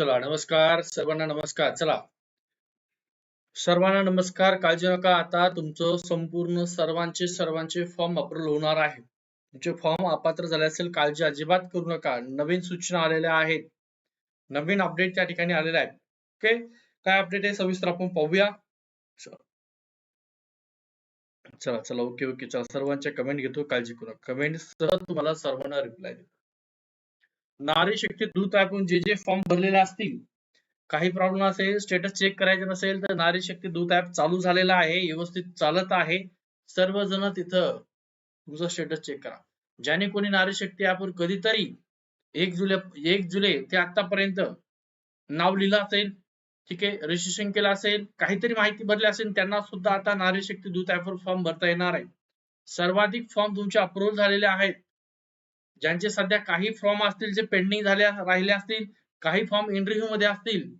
चला नमस्कार सर्वांना नमस्कार. चला. सर्वांना नमस्कार. काळजी नका आता तुमचं संपूर्ण सर्वांचे सर्वांचे फॉर्म अप्रूव्ह होणार आहे. तुमचे फॉर्म अपात्र झाले असेल काळजी अजिबात करू नका. नवीन सूचना आलेल्या आहेत. नवीन अपडेट त्या ठिकाणी आलेले आहेत. ओके काय अपडेट आहे? सविस्तर आपण पाहूया. चला चला. ओके ओके चला. सर्वांच्या कमेंट घेतो. काळजी करू कमेंट सह तुम्हाला सर्वांना रिप्लाय देतो. नारी शक्ती दूत आपण जे जे फॉर्म भरलेले असतील काही प्रॉब्लेम असेल स्टेटस चेक करायचं नसेल तर नारी शक्ती दूत ऍप चालू झालेला आहे व्यवस्थित चालत आहे. सर्वजण तिथं तुमचं स्टेटस चेक करा. ज्याने कोणी नारी शक्ती ऍपवर कधीतरी एक जुलै एक जुलै ते आतापर्यंत नाव लिहिलं असेल ठीक आहे रजिस्ट्रेशन केलं असेल काहीतरी माहिती भरली असेल त्यांना सुद्धा आता नारी शक्ती दूत ऍपवर फॉर्म भरता येणार आहे. सर्वाधिक फॉर्म तुमचे अप्रूव्ह झालेले आहेत. ज्यांचे सध्या काही फॉर्म असतील जे पेंडिंग झाले राहिले असतील काही फॉर्म इंटरव्ह्यू मध्ये असतील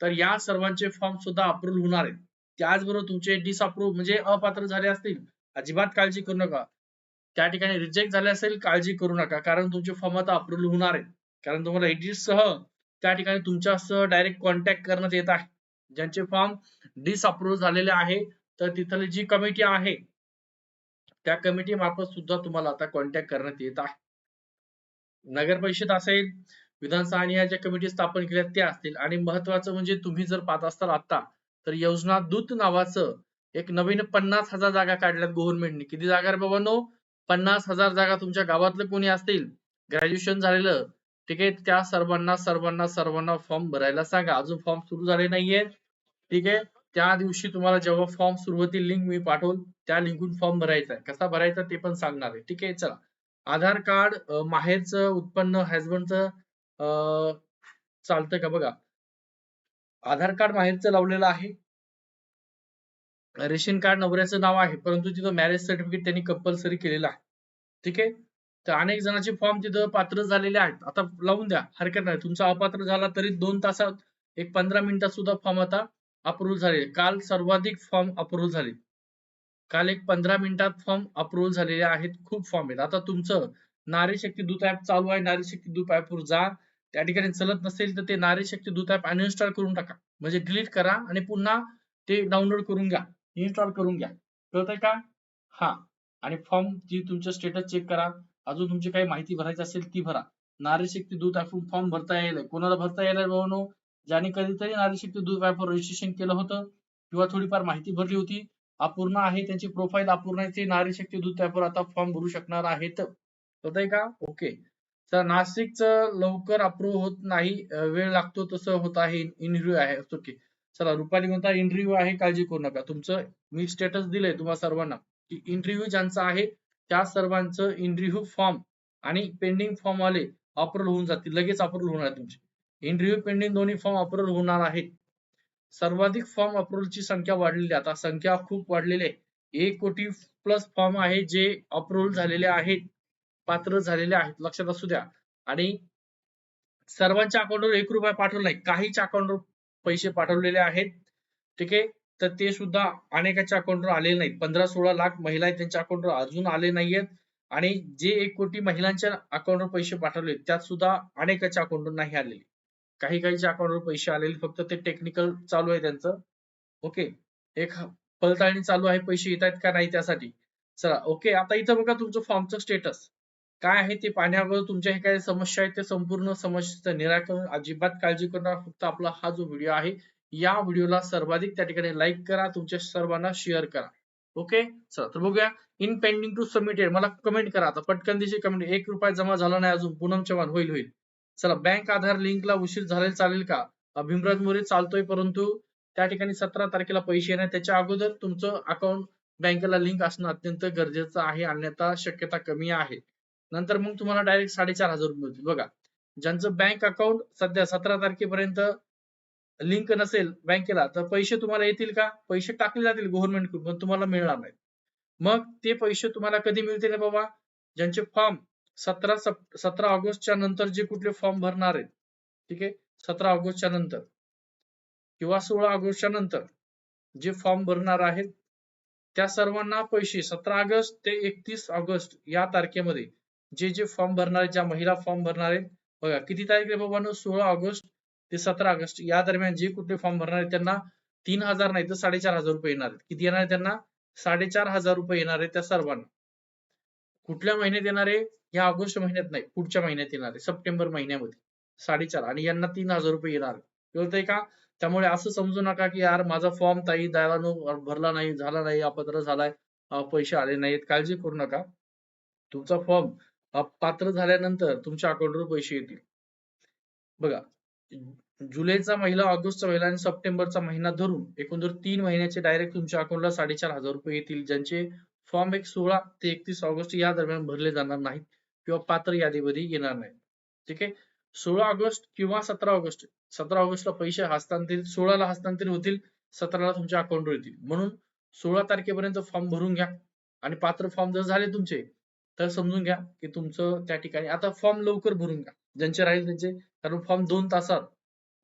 तर या सर्वांचे फॉर्म सुद्धा अप्रूव्ह होणार आहेत. त्याचबरोबर तुमचे डिसअप्रूव्ह म्हणजे अपात्र झाले असतील अजिबात काळजी करू नका. त्या ठिकाणी रिजेक्ट झाले असेल काळजी करू नका कारण तुमचे फॉर्म आता अप्रूव्ह होणार आहेत. कारण तुम्हाला एडिट सह त्या ठिकाणी तुमच्यासह डायरेक्ट कॉन्टॅक्ट करण्यात येत आहे. ज्यांचे फॉर्म डिसअप्रूव्ह झालेले आहे तर तिथली जी कमिटी आहे त्या कमिटी मार्फत सुद्धा तुम्हाला आता कॉन्टॅक्ट करण्यात येत आहे. नगर परिषद असेल विधानसभा आणि ज्या कमिटी स्थापन केल्या त्या असतील. आणि महत्वाचं म्हणजे तुम्ही जर पाहत असताल आता तर योजना दूत नावाचं एक नवीन पन्नास हजार जागा काढल्यात गव्हर्नमेंटने किती जागा रे बाबांनो? पन्नास हजार जागा तुमच्या गावातलं कोणी असतील? ग्रॅज्युएशन झालेलं. ठीक आहे? त्या सर्वांना सर्वांना सर्वांना फॉर्म भरायला सांगा. अजून फॉर्म सुरू झाले नाहीये. ठीक आहे? त्या दिवशी तुम्हाला जेव्हा फॉर्म सुरू होतील लिंक मी पाठवून त्या लिंकून फॉर्म भरायचा आहे. कसा भरायचा ते पण सांगणार आहे. ठीक आहे? चला. आधार कार्ड माहेरचं उत्पन्न हजबंडचं चालतंय का बघा? आधार कार्ड माहेरचं लावलेलं आहे. रेशन कार्ड नवऱ्याचं नाव आहे परंतु तिथं मॅरेज सर्टिफिकेट त्यांनी कंपल्सरी केलेलं आहे. ठीक आहे? तर अनेक जणांचे फॉर्म तिथं पात्र झालेले आहेत. आता लावून द्या हरकत नाही. तुमचा अपात्र झाला तरी दोन तासात एक पंधरा मिनिटात सुद्धा फॉर्म आता अप्रूव्ह झाले. काल सर्वाधिक फॉर्म अप्रूव्ह झाले. काल एक पंधरा मिनिटात फॉर्म अप्रूव्ह झालेले आहेत. खूप फॉर्म आहेत. आता तुमचं नारी शक्ती दूत ऍप चालू आहे. नारी शक्ती दूत ऍपवर जा. त्या ठिकाणी चलत नसेल तर ते नारी शक्ती दूत ऍप अनइन्स्टॉल करून टाका. म्हणजे डिलीट करा आणि पुन्हा ते डाउनलोड करून घ्या. इन्स्टॉल करून घ्या. कळतंय का? हा. आणि फॉर्म जी तुमचं स्टेटस चेक करा. अजून तुमची काही माहिती भरायची असेल ती भरा. नारी शक्ती दूत ऍप फॉर्म भरता येईल कोणाला भरता येईल भावनो? ज्याने कधीतरी नारी शक्ती दूत ऍपवर रजिस्ट्रेशन केलं होतं किंवा थोडीफार माहिती भरली होती. अपूर्ण आहे त्यांची प्रोफाईल अपूर्ण आहे ते नारी शक्ती दूत त्यावर आता फॉर्म भरू शकणार आहेत. होतंय का? ओके तर नाशिकचं लवकर अप्रूव्ह होत नाही वेळ लागतो तसं होत आहे इंटरव्ह्यू आहे. ओके चला रुपाली म्हणता इंटरव्ह्यू आहे काळजी करू नका. तुमचं मी स्टेटस दिलंय तुम्हाला सर्वांना की इंटरव्ह्यू ज्यांचा आहे त्या सर्वांचं इंटरव्ह्यू फॉर्म आणि पेंडिंग फॉर्म वाले अप्रूव्ह होऊन जातील लगेच अप्रूव्ह होणार तुमचे. इंटरव्ह्यू पेंडिंग दोन्ही फॉर्म अप्रूव्ह होणार आहेत. सर्वाधिक फॉर्म अप्रुव्हलची संख्या वाढलेली आता संख्या खूप वाढलेली आहे. एक कोटी प्लस फॉर्म आहे जे अप्रुव्हल झालेले आहेत. पात्र झालेले आहेत. लक्षात असू द्या. आणि सर्वांच्या अकाउंटवर एक रुपया पाठवला नाही. काहीच्या अकाउंटवर पैसे पाठवलेले आहेत. ठीक आहे? तर ते सुद्धा अनेकाच्या अकाउंटवर आलेले नाहीत. पंधरा सोळा लाख महिला आहेत त्यांच्या अकाउंटवर अजून आले नाहीयेत. आणि जे एक कोटी महिलांच्या अकाउंटवर पैसे पाठवले त्यात सुद्धा अनेकाच्या अकाउंटवर नाही आलेले. काही काहीच्या अकाउंटवर पैसे आलेले फक्त ते टेक्निकल चालू आहे त्यांचं. ओके एक पडताळणी चालू आहे पैसे येत आहेत का नाही त्यासाठी? चला ओके आता इथं बघा तुमचं फॉर्मचं स्टेटस काय आहे ते पाहण्यावर तुमच्या हे काही समस्या आहेत ते संपूर्ण समस्येचं निराकरण अजिबात काळजी करणार फक्त आपला हा जो व्हिडिओ आहे या व्हिडिओला सर्वाधिक त्या ठिकाणी लाईक करा तुमच्या सर्वांना शेअर करा. ओके चला तर बघूया. इन पेंडिंग टू सबमिटेड मला कमेंट करा आता. पटकन दिशी कमेंट एक रुपया जमा झाला नाही अजून. पूनम चव्हाण होईल होईल. चला बँक आधार लिंकला उशीर झालेला चालेल का? भीमराज मोरे चालतोय परंतु त्या ठिकाणी सतरा तारखेला पैसे येणार. त्याच्या अगोदर तुमचं अकाउंट बँकेला लिंक असणं अत्यंत गरजेचं आहे अन्यथा शक्यता कमी आहे. नंतर मग तुम्हाला डायरेक्ट साडेचार हजार रुपये मिळतील. बघा ज्यांचं बँक अकाउंट सध्या सतरा तारखेपर्यंत लिंक नसेल बँकेला तर पैसे तुम्हाला येतील का? पैसे टाकले जातील गव्हर्नमेंटकडून पण तुम्हाला मिळणार नाही मग ते पैसे तुम्हाला कधी मिळतील बाबा? ज्यांचे फॉर्म सतरा सतरा ऑगस्टच्या नंतर जे कुठले फॉर्म भरणार आहेत ठीक आहे? सतरा ऑगस्टच्या नंतर किंवा सोळा ऑगस्टच्या नंतर जे फॉर्म भरणार आहेत त्या सर्वांना पैसे सतरा ऑगस्ट ते एकतीस ऑगस्ट या तारखेमध्ये जे जे फॉर्म भरणार ज्या महिला फॉर्म भरणार आहेत बघा किती तारीख आहे बाबांनो? सोळा ऑगस्ट ते सतरा ऑगस्ट. या दरम्यान जे कुठले फॉर्म भरणार आहेत त्यांना तीन हजार नाही तर साडेचार हजार रुपये येणार आहेत. किती येणार आहे त्यांना? साडेचार हजार रुपये येणार आहे त्या सर्वांना. कुठल्या महिन्यात येणार आहे? या ऑगस्ट महिन्यात नाही पुढच्या महिन्यात येणार आहे सप्टेंबर महिन्यामध्ये. साडेचार आणि यांना तीन हजार रुपये येणार आहे. कळतंय का? त्यामुळे असं समजू नका की यार माझा फॉर्म ताई दयावानो भरला नाही झाला नाही अपात्र झालाय पैसे आले नाहीत काळजी करू नका. तुमचा फॉर्म पात्र झाल्यानंतर तुमच्या अकाउंटवर पैसे येतील. बघा जुलैचा महिना ऑगस्टचा महिना आणि सप्टेंबरचा महिना धरून एकंदर तीन महिन्याचे डायरेक्ट तुमच्या अकाउंटला साडेचार हजार रुपये येतील ज्यांचे फॉर्म एक सोळा ते एकतीस ऑगस्ट या दरम्यान भरले जाणार नाहीत किंवा पात्र यादीमध्ये येणार नाहीत. ठीक आहे? सोळा ऑगस्ट किंवा सतरा ऑगस्ट सतरा ऑगस्टला पैसे हस्तांतरित सोळाला हस्तांतरित होतील सतराला तुमच्या अकाउंटवर येतील. म्हणून सोळा तारखेपर्यंत फॉर्म भरून घ्या. आणि पात्र फॉर्म जर झाले तुमचे तर समजून घ्या की तुमचं त्या ठिकाणी आता फॉर्म लवकर भरून घ्या. ज्यांचे राहील त्यांचे कारण फॉर्म दोन तासात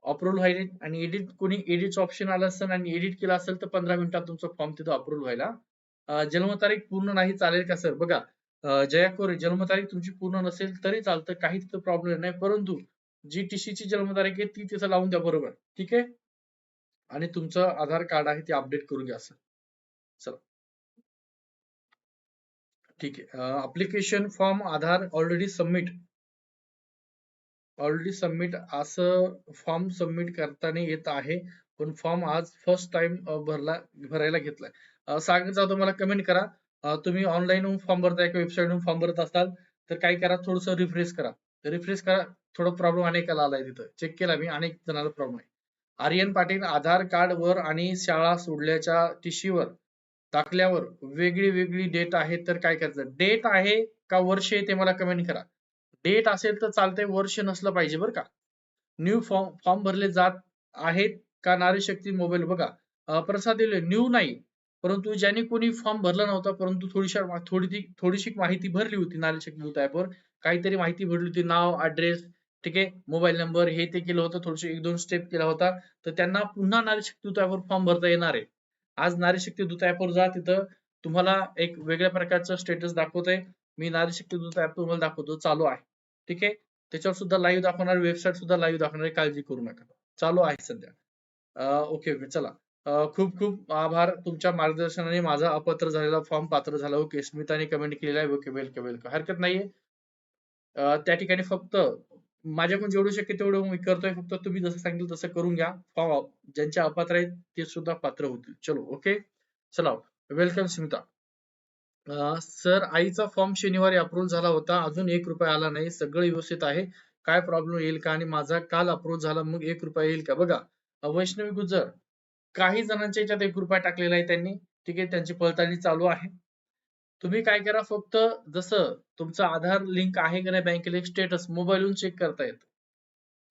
अप्रूव्ह व्हायले आणि एडिट कोणी एडिट ऑप्शन आलं असेल आणि एडिट केलं असेल तर पंधरा मिनिटात तुमचा फॉर्म तिथं अप्रूव्ह व्हायला जन्मतारीख पूर्ण नाही चालेल का सर? बघा जया कोरे जन्मतारीख तुमची पूर्ण नसेल तरी चालतं काही तिथं प्रॉब्लेम नाही. परंतु जी टीसी ची जन्मतारीख आहे ती तिथं लावून द्या बरोबर. ठीक आहे? आणि तुमचं आधार कार्ड आहे ते अपडेट करून घ्या सर. चला. ठीक आहे. Application form Aadhaar already submit already submit असं फॉर्म सबमिट करताना येत आहे पण फॉर्म आज फर्स्ट टाइम भरला भरायला घेतलाय. सांगत सागर जाधव मला कमेंट करा. तुम्ही ऑनलाईन फॉर्म भरताय किंवा वेबसाईट फॉर्म भरत असाल तर काय करा थोडस रिफ्रेश करा. रिफ्रेश करा थोडा प्रॉब्लेम अनेकाला आलाय तिथं. चेक केला मी अनेक जणांना प्रॉब्लेम आहे. आर्यन पाटील आधार कार्ड वर आणि शाळा सोडल्याच्या टिशीवर टाकल्यावर वेगळी वेगळी डेट आहे तर काय करायचं? डेट आहे का वर्ष आहे ते मला कमेंट करा. डेट असेल तर चालतंय वर्ष नसलं पाहिजे बरं का. न्यू फॉर्म फॉर्म भरले जात आहेत का नारी शक्ती मोबाईल बघा प्रसाद प्रसाद न्यू नाही. परंतु ज्याने कोणी फॉर्म भरला नव्हता परंतु थोडीशी थोडी थोडीशी माहिती भरली होती नारी शक्ती दूत ऍपवर काहीतरी माहिती भरली होती नाव ऍड्रेस ठीक आहे मोबाईल नंबर हे ते केलं होतं थोडीशी एक दोन स्टेप केला होता. तर त्यांना पुन्हा नारी शक्ती दूत ऍपवर फॉर्म भरता येणार आहे. आज नारी शक्ती दूत ऍपवर जा तिथं तुम्हाला एक वेगळ्या प्रकारचं स्टेटस दाखवतंय. मी नारी शक्ती दूत ऍप तुम्हाला दाखवतो चालू आहे. ठीक आहे? त्याच्यावर सुद्धा लाईव्ह दाखवणार वेबसाईट सुद्धा लाईव्ह दाखवणार काळजी करू नका. चालू आहे सध्या. ओके ओके चला. खूप खूप आभार तुमच्या मार्गदर्शनाने माझा अपात्र झालेला फॉर्म पात्र झाला हो. ओके स्मिताने कमेंट केलेला आहे. ओके वेलकम वेलकम हरकत नाहीये. त्या ठिकाणी फक्त माझ्याकडून जेवढं शक्य तेवढं मी करतोय. फक्त तुम्ही जसं सांगितलं तसं करून घ्या. फॉर्म ज्यांचे अपात्र आहेत ते सुद्धा पात्र होतील. चलो ओके? चला वेलकम स्मिता सर आईचा फॉर्म शनिवारी अप्रूव्ह झाला होता. अजून एक रुपया आला नाही. सगळं व्यवस्थित आहे. काय प्रॉब्लेम येईल का? आणि माझा काल अप्रूव्ह झाला. मग एक रुपया येईल का? बघा वैष्णवी गुजर काही जणांच्या याच्यात एक रुपया टाकलेला आहे त्यांनी. ठीक आहे त्यांची पडताळणी चालू आहे. तुम्ही काय करा फक्त जसं तुमचं आधार लिंक आहे का नाही बँकेला एक स्टेटस मोबाईलवरून चेक करता येतं.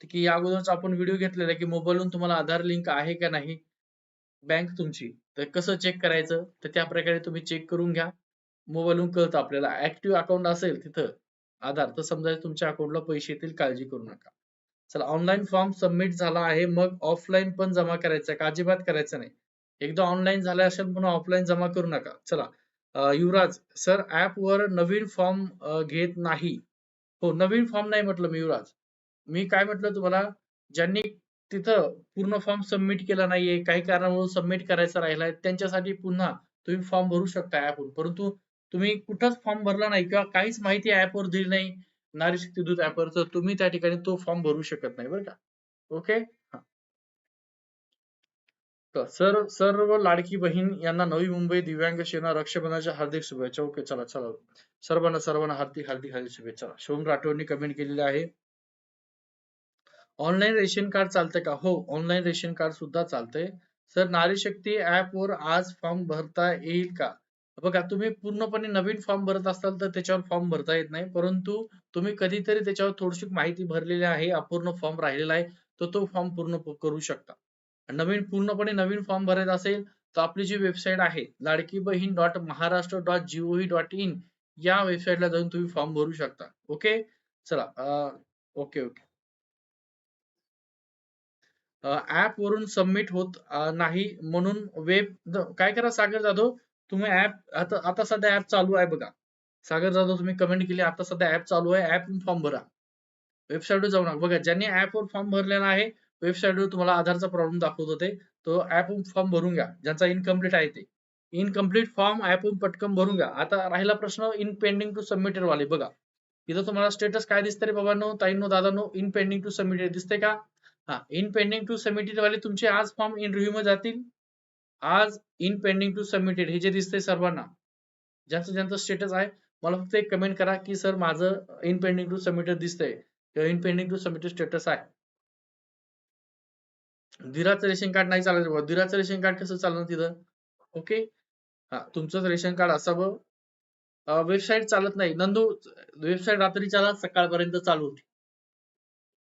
ठीक आहे या अगोदरच आपण व्हिडिओ घेतलेला आहे की मोबाईलवरून तुम्हाला आधार लिंक आहे का नाही बँक तुमची. तर कसं चेक करायचं? तर त्या प्रकारे तुम्ही चेक करून घ्या. मोबाईलवरून कळतं आपल्याला. ऍक्टिव्ह अकाउंट असेल तिथं आधार तर समजा तुमच्या अकाउंटला पैसे येतील काळजी करू नका. चला ऑनलाईन फॉर्म सबमिट झाला आहे मग ऑफलाईन पण जमा करायचा का? अजिबात करायचं नाही. एकदा ऑनलाईन झाला असेल पण ऑफलाईन जमा करू नका. चला युवराज सर ऍप वर नवीन फॉर्म घेत नाही. हो नवीन फॉर्म नाही म्हटलं मी युवराज. मी काय म्हटलं तुम्हाला? ज्यांनी तिथं पूर्ण फॉर्म सबमिट केला नाहीये काही कारणामुळे सबमिट करायचा राहिलाय त्यांच्यासाठी पुन्हा तुम्ही फॉर्म भरू शकता ऍपवर परंतु तुम्ही कुठंच फॉर्म भरला नाही किंवा काहीच माहिती ऍपवर दिली नाही नारी शक्ती दूत तुम्ही त्या ठिकाणी तो फॉर्म भरू शकत नाही बरं का. ओके सर सर्व लाडकी बहीण यांना नवी मुंबई दिव्यांग सेना रक्षाबंधनाच्या हार्दिक शुभेच्छा. ओके चला चला. सर्वांना सर्वांना हार्दिक हार्दिक हार्दिक शुभेच्छा. शिवम राठोडनी कमेंट केलेली आहे. ऑनलाईन रेशन कार्ड चालतंय का? हो ऑनलाईन रेशन कार्ड सुद्धा चालतंय. सर नारी शक्ती ऍप वर आज फॉर्म भरता येईल का? बघा तुम्ही पूर्णपणे नवीन फॉर्म भरत असाल तर त्याच्यावर फॉर्म भरता येत नाही. परंतु तुम्ही कधीतरी त्याच्यावर थोडीशी माहिती भरलेली आहे अपूर्ण फॉर्म राहिलेला आहे तर तो फॉर्म पूर्ण करू शकता. नवीन पूर्णपणे नवीन फॉर्म भरत असेल तर आपली जी वेबसाईट आहे Ladki Bahin dot Maharashtra dot G O V dot in या वेबसाईटला जाऊन तुम्ही फॉर्म भरू शकता. ओके चला ओके ओके ऍप वरून सबमिट होत नाही म्हणून वेब काय करा सागर जाधव? तुम्ही ऍप आता आता सध्या ऍप चालू आहे बघा. सागर जाधव तुम्ही कमेंट केली आता सध्या ऍप चालू आहे ऍप फॉर्म भरा. वेबसाईटवर जाऊ नका बघा ज्यांनी ऍप वर फॉर्म भरलेला आहे वेबसाईटवर तुम्हाला आधारचा प्रॉब्लेम दाखवत होते तो ऍप फॉर्म भरून घ्या. ज्यांचा इनकम्प्लीट आहे ते. इनकम्प्लीट फॉर्म ऍपहून पटकन भरून घ्या. आता राहिला प्रश्न इन पेंडिंग टू सबमिटेड वाले. बघा इथं तुम्हाला स्टेटस काय दिसतं रे बाबांनो ताईंनो दादानो? इन पेंडिंग टू सबमिटेड दिसते का? हा इन पेंडिंग टू सबमिटेड वाले तुमचे आज फॉर्म इन रिव्ह्यू मध्ये जातील. आज इन पेंडिंग टू सबमिटेड हे जे दिसतंय सर्वांना ज्यांचं ज्यांचं स्टेटस आहे मला फक्त एक कमेंट करा की सर माझं इन पेंडिंग टू सबमिटेड दिसतंय किंवा in pending to submitted status आहे. दिराचं रेशन कार्ड नाही चालत बाबा धीराचं रेशन कार्ड कसं चालणार तिथं? ओके हा तुमचं रेशन कार्ड असावं. वेबसाईट चालत नाही. नंदू वेबसाईट रात्री चालत सकाळपर्यंत चालू होती.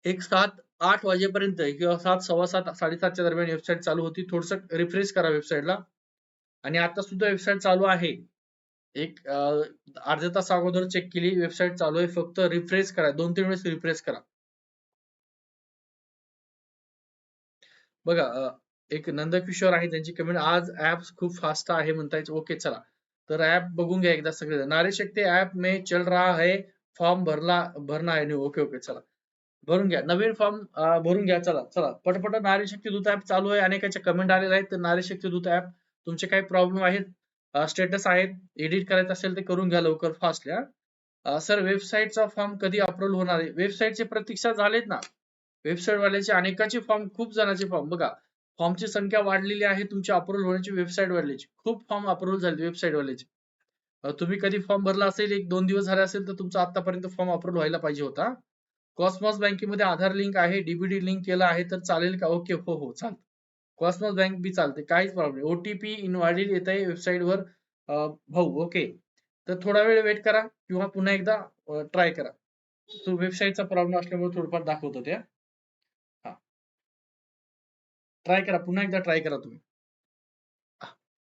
एक सात आठ वाजेपर्यंत किंवा सात सव्वा सात साडेसातच्या दरम्यान वेबसाईट चालू होती. थोडस रिफ्रेश करा वेबसाईटला आणि आता सुद्धा वेबसाईट चालू आहे. एक अर्ध्या तास अगोदर चेक केली वेबसाईट चालू आहे. फक्त रिफ्रेश करा. दोन तीन वेळेस रिफ्रेश करा. बघा एक नंदकिशोर आहे. त्यांची कमेंट आज ऍप खूप फास्ट आहे म्हणतायच ओके चला. तर ऍप बघून घ्या एकदा सगळे नारी शक्ती ऍप मे चल रहा है. फॉर्म भरला भरणा आहे ओके ओके चला. भरून घ्या. नवीन फॉर्म भरून घ्या. चला चला. पटपट नारी शक्ती दूत ऍप चालू आहे. अनेकाच्या कमेंट आलेले आहेत. तर नारी शक्ती दूत ऍप तुमचे काही प्रॉब्लेम आहेत स्टेटस आहेत एडिट करायचं असेल ते करून घ्या लवकर फास्ट सर वेबसाईटचा फॉर्म कधी अप्रूव्ह होणार आहे? वेबसाईटचे प्रतीक्षा झालेत ना? वेबसाईट वाल्याचे अनेकाचे फॉर्म खूप जणांचे फॉर्म बघा फॉर्मची संख्या वाढलेली आहे. तुमची अप्रूव्हल होण्याची वेबसाईट वाढल्याची खूप फॉर्म अप्रूव्हल झाले वेबसाईट वाल्याचे तुम्ही कधी फॉर्म भरला असेल एक दोन दिवस झाले असेल तर तुमचा आतापर्यंत फॉर्म अप्रूव्ह व्हायला पाहिजे होता. कॉस्मॉस बँकेमध्ये आधार लिंक आहे डीबीडी लिंक केलं आहे तर चालेल का? ओके हो हो चालतं. कॉस्मॉस बँक बी चालते काहीच प्रॉब्लेम नाही. ओटीपी इनव्हॅलिड येत आहे वेबसाईट वर. भाऊ ओके तर थोडा वेळ वेट करा किंवा पुन्हा एकदा ट्राय करा. तो वेबसाईटचा प्रॉब्लेम असल्यामुळे थोडंफार दाखवत होत्या ट्राय करा पुन्हा एकदा ट्राय करा तुम्ही.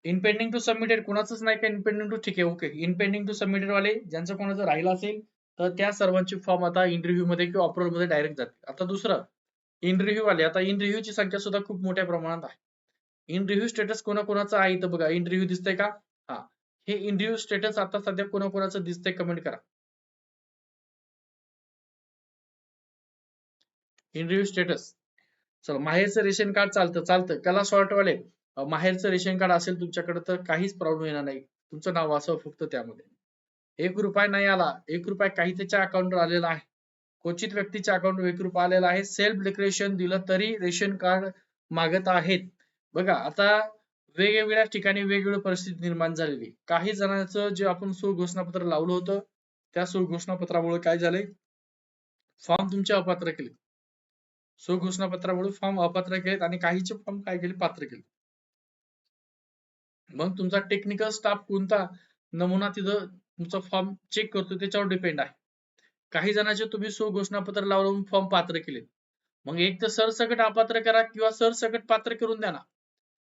इनपेंडिंग टू सबमिटेड कोणाचंच नाही का? इनपेंडिंग टू ठीक आहे ओके इनपेंडिंग टू सबमिटेड वाले ज्यांचं कोणाचं राहिलं असेल तर त्या सर्वांचे फॉर्म आता इंटरव्ह्यू मध्ये किंवा अप्रोलमध्ये डायरेक्ट जाते. आता दुसरं इंटरव्ह्यू आले वाले आता इंटरव्ह्यूची ची संख्या सुद्धा खूप मोठ्या प्रमाणात आहे. इंटरव्ह्यू स्टेटस कोणाकोणाचा आहे इथं बघा. इंटरव्ह्यू दिसतंय का? हा. हे इंटरव्ह्यू रिव्ह्यू स्टेटस आता सध्या कोणाकोणाचं दिसतंय कमेंट करा. इंटरव्ह्यू स्टेटस चल माहेरचं रेशन कार्ड चालतं चालतं. कला वाले माहेरचं रेशन कार्ड असेल तुमच्याकडे तर काहीच प्रॉब्लेम येणार नाही. तुमचं नाव असावं फक्त त्यामध्ये. एक रुपया नाही आला एक रुपया काही त्याच्या अकाउंटवर आलेला आहे. क्वचित व्यक्तीच्या अकाउंटवर एक रुपया आलेला आहे. सेल्फ डिक्लेरेशन दिलं तरी रेशन कार्ड मागत आहेत. बघा आता वेगवेगळ्या ठिकाणी वेगवेगळी परिस्थिती निर्माण झालेली काही जणांचं जे आपण सुघोषणापत्र लावलं होतं त्या सुघोषणापत्रामुळे काय झाले फॉर्म तुमचे अपात्र केले सुघोषणापत्रामुळे फॉर्म अपात्र केलेत आणि काहीचे फॉर्म काय केले? पात्र केले मग तुमचा टेक्निकल स्टाफ कोणता? नमुना तिथं तुमचा फॉर्म चेक करतो त्याच्यावर डिपेंड आहे. काही जणांचे तुम्ही सुघोषणापत्र लावून फॉर्म पात्र केले मग एक तर सरसकट अपात्र करा किंवा सरसकट पात्र करून द्या ना.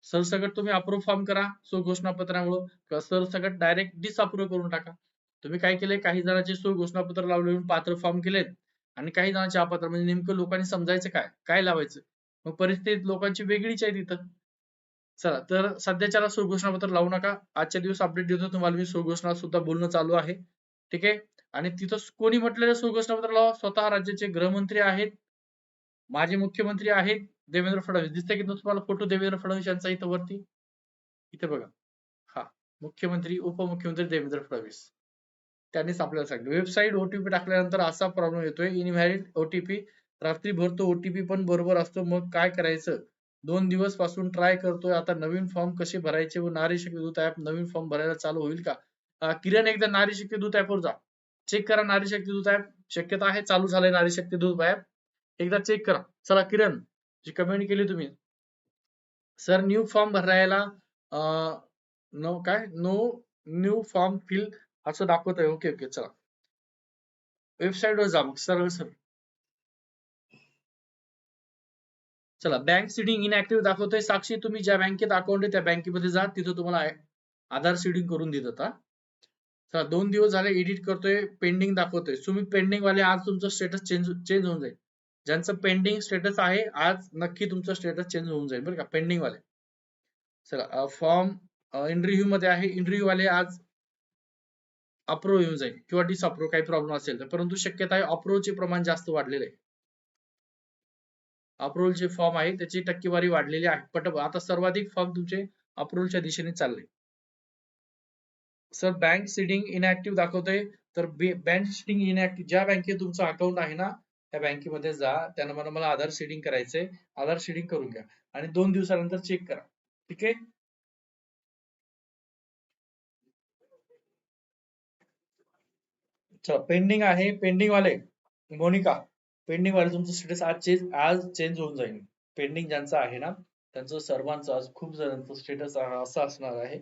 सरसकट तुम्ही अप्रूव्ह फॉर्म करा सुघोषणापत्रामुळे किंवा सरसकट डायरेक्ट डिसअप्रूव्ह करून टाका. तुम्ही काय केले काही जणांचे सुघोषणापत्र लावले पात्र फॉर्म केलेत. आणि काही जणांचे अपात्र म्हणजे नेमकं लोकांनी समजायचं काय? काय लावायचं? मग परिस्थिती लोकांची वेगळीच आहे तिथं. चला तर सध्याच्याला सुघोषणापत्र लावू नका. आजच्या दिवस अपडेट देतो तुम्हाला. मी सुघोषणा सुद्धा बोलणं चालू आहे. ठीक आहे? आणि तिथं कोणी म्हटलेलं सुघोषणापत्र लावा? स्वतः राज्याचे गृहमंत्री आहेत. माजी मुख्यमंत्री आहेत. देवेंद्र फडणवीस. दिसतंय की तुम्हाला फोटो देवेंद्र फडणवीस यांचा इथं वरती? इथे बघा. हा. मुख्यमंत्री उपमुख्यमंत्री देवेंद्र फडणवीस. त्यांनीच आपल्याला सांगितलं. वेबसाईट ओटीपी टाकल्यानंतर असा प्रॉब्लेम येतोय. इनव्हॅलिड ओटीपी रात्री भरतो ओटीपी पण बरोबर असतो. मग काय करायचं? दोन दिवसपासून ट्राय करतोय. आता नवीन फॉर्म कसे भरायचे व नारी शक्ती दूत ऍप नवीन फॉर्म भरायला चालू होईल का? किरण एकदा नारी शक्ती दूत ऍपवर जा. चेक करा नारी शक्ती दूत ऍप शक्यता आहे चालू झालंय नारी शक्ती दूत ऍप एकदा चेक करा. चला किरण जी कमेंट केली तुम्ही. सर न्यू फॉर्म भरायला नो काय? नो न्यू फॉर्म फिल असं दाखवत आहे ओके ओके चला. वेबसाईट वर जा मग. सरळ सर चला बँक सीडिंग इनऍक्टिव्ह दाखवतोय. साक्षी तुम्ही ज्या बँकेत अकाउंट आहे त्या बँकेमध्ये जा. तिथं तुम्हाला आधार सीडिंग करून देत आता चला दोन दिवस झाले एडिट करतोय पेंडिंग दाखवतोय. तुम्ही पेंडिंग वाले आज तुमचं स्टेटस चेंज चेंज होऊन जाईल. ज्यांचं पेंडिंग स्टेटस आहे आज नक्की तुमचं स्टेटस चेंज होऊन जाईल बरं का पेंडिंग वाले. चला फॉर्म इंटरव्ह्यू मध्ये आहे. इंटरव्ह्यू वाले आज अप्रूव्ह येऊन जाईल. किंवा डिसअप्रूव्ह काही प्रॉब्लेम असेल तर. परंतु शक्यता आहे अप्रूव्हचे प्रमाण जास्त वाढलेलं आहे. अप्रुव्हलचे फॉर्म आहे त्याची टक्केवारी वाढलेली आहे. पट आता सर्वाधिक फॉर्म तुमचे अप्रुव्हलच्या दिशेने चालले. सर बँक सिडिंग इनॅक्टिव्ह दाखवतोय. तर बँक सिडिंग इनॅक्टिव्ह ज्या बँकेत तुमचं अकाउंट आहे ना त्या बँकेमध्ये जा. त्यानंतर मला मला आधार सीडिंग करायचंय. आधार सीडिंग करून घ्या. आणि दोन दिवसानंतर चेक करा. ठीक आहे? पेंडिंग आहे. पेंडिंग वाले मोनिका. पेंडिंग वाले तुमचं स्टेटस आज चेंज आज चेंज होऊन जाईल. पेंडिंग ज्यांचं आहे ना त्यांचं सर्वांचं आज खूप जणांचं स्टेटस असं असणार आहे.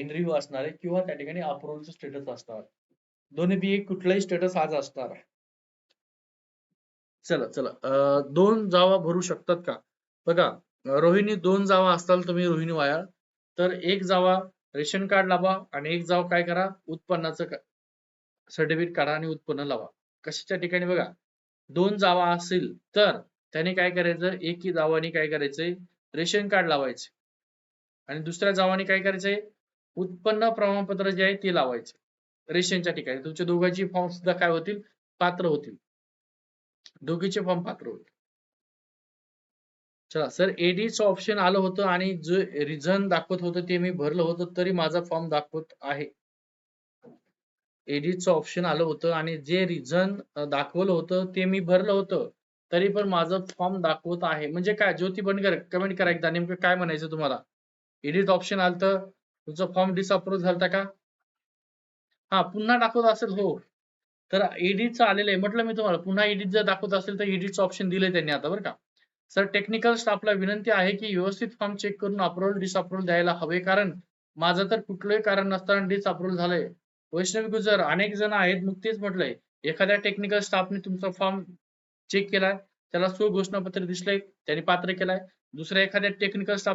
इन रिव्ह्यू असणार आहे किंवा त्या ठिकाणी अप्रुव्हलचं स्टेटस असणार दोन्ही बी एक कुठलाही स्टेटस आज असणार आहे. चला चला. अं, दोन जावा भरू शकतात का? बघा रोहिणी दोन जावा असताल तुम्ही रोहिणी वाया तर एक जावा रेशन कार्ड लावा आणि एक जावा काय करा? उत्पन्नाचं सर्टिफिकेट काढा आणि उत्पन्न लावा. कशाच्या ठिकाणी बघा? दोन जावा असेल तर त्याने काय करायचं? एकी जावाने काय करायचंय? रेशन कार्ड लावायचे. आणि दुसऱ्या जावाने काय करायचंय? उत्पन्न प्रमाणपत्र जे आहे ते लावायचे. रेशनच्या ठिकाणी. तुमच्या दोघांची फॉर्म सुद्धा काय होतील? पात्र होतील. दोघीचे फॉर्म पात्र होतील. चला सर एडीचं ऑप्शन आलं होतं आणि जे रिझन दाखवत होतं ते मी भरलं होतं तरी माझा फॉर्म दाखवत आहे. एडिटचं ऑप्शन आलं होतं आणि जे रिझन दाखवलं होतं ते मी भरलं होतं. तरी पण माझं फॉर्म दाखवत आहे. म्हणजे काय? ज्योती बनकर कमेंट करा एकदा. नेमकं काय म्हणायचं तुम्हाला? एडिट ऑप्शन आलं तर तुमचा फॉर्म डिसअप्रूव्ह झालता का? हा पुन्हा दाखवत असेल हो. तर एडिटचं आलेलं आहे. म्हटलं मी तुम्हाला पुन्हा एडिट जर दाखवत असेल तर एडिटचं ऑप्शन दिलंय त्यांनी आता बरं का? सर टेक्निकल स्टाफला विनंती आहे की व्यवस्थित फॉर्म चेक करून अप्रुव्हल डिसअप्रुव्हल द्यायला हवे. कारण माझं तर कुठलंही कारण नसताना डिसअप्रुव्हल झालंय. वैष्णवी गुजर अनेक जण आहेत नुकतेच म्हटलंय एखाद्या टेक्निकल स्टाफने तुमचा फॉर्म चेक केलाय त्याला सुघोषणापत्र घोषणापत्र दिसलंय त्याने पात्र केलाय दुसऱ्या एखाद्या टेक्निकल स्टाफ